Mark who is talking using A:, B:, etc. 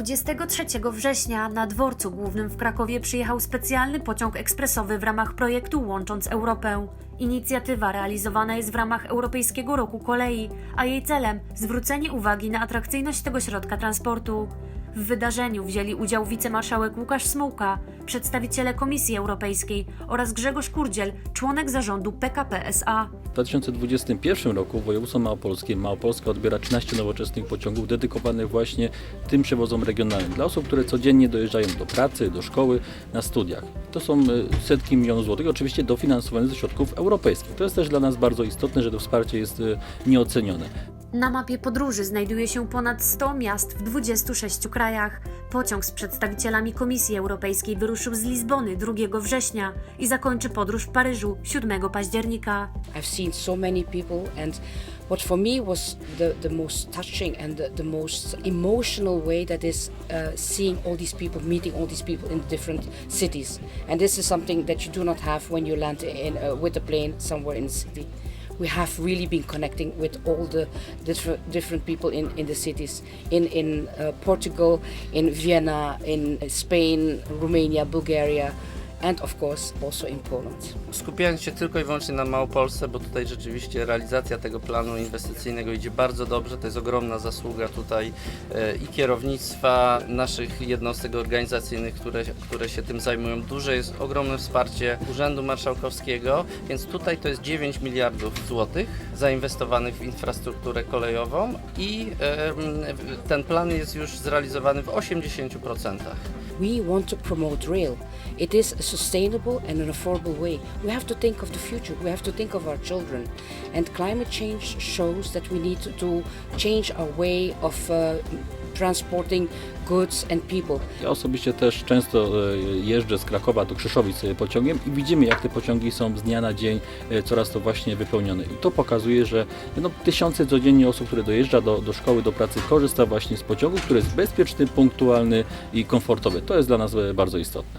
A: 23 września na dworcu głównym w Krakowie przyjechał specjalny pociąg ekspresowy w ramach projektu Łącząc Europę. Inicjatywa realizowana jest w ramach Europejskiego Roku Kolei, a jej celem zwrócenie uwagi na atrakcyjność tego środka transportu. W wydarzeniu wzięli udział wicemarszałek Łukasz Smułka, przedstawiciele Komisji Europejskiej oraz Grzegorz Kurdziel, członek zarządu PKP SA.
B: W 2021 roku województwo małopolskie Małopolska odbiera 13 nowoczesnych pociągów dedykowanych właśnie tym przewozom regionalnym dla osób, które codziennie dojeżdżają do pracy, do szkoły, na studiach. To są y, setki milionów złotych, oczywiście dofinansowane ze środków europejskich. To jest też dla nas bardzo istotne, że to wsparcie jest y, nieocenione.
A: Na mapie podróży znajduje się ponad 100 miast w 26 krajach. Pociąg z przedstawicielami Komisji Europejskiej wyruszył z Lizbony 2 września i zakończy podróż w Paryżu 7 października.
C: I've seen so many people, and what for me was the, the most touching and the, the most emotional way that is uh, seeing all these people, meeting all these people in different cities. And this is something that you do not have when you land in, uh, with a plane somewhere in the city. We have really been connecting with all the different, different people in, in the cities. In, in uh, Portugal, in Vienna, in Spain, Romania, Bulgaria, and of course also in Poland.
D: Skupiając się tylko i wyłącznie na Małopolsce, bo tutaj rzeczywiście realizacja tego planu inwestycyjnego idzie bardzo dobrze. To jest ogromna zasługa tutaj e, i kierownictwa naszych jednostek organizacyjnych, które, które się tym zajmują. Duże jest ogromne wsparcie Urzędu Marszałkowskiego, więc tutaj to jest 9 miliardów złotych zainwestowanych w infrastrukturę kolejową i e, ten plan jest już zrealizowany w 80%.
C: We want to promote rail. It is a sustainable and an affordable way. We have to think of the future. We have to think of our children. And climate change shows that we need to, change our way of uh, transporting goods and people.
B: Ja osobiście też często e, jeżdżę z Krakowa do Krzeszowic e, pociągiem i widzimy, jak te pociągi są z dnia na dzień e, coraz to właśnie wypełnione. I to pokazuje, że no, tysiące codziennie osób, które dojeżdża do, do szkoły, do pracy, korzysta właśnie z pociągu, który jest bezpieczny, punktualny i komfortowy. To jest dla nas bardzo istotne.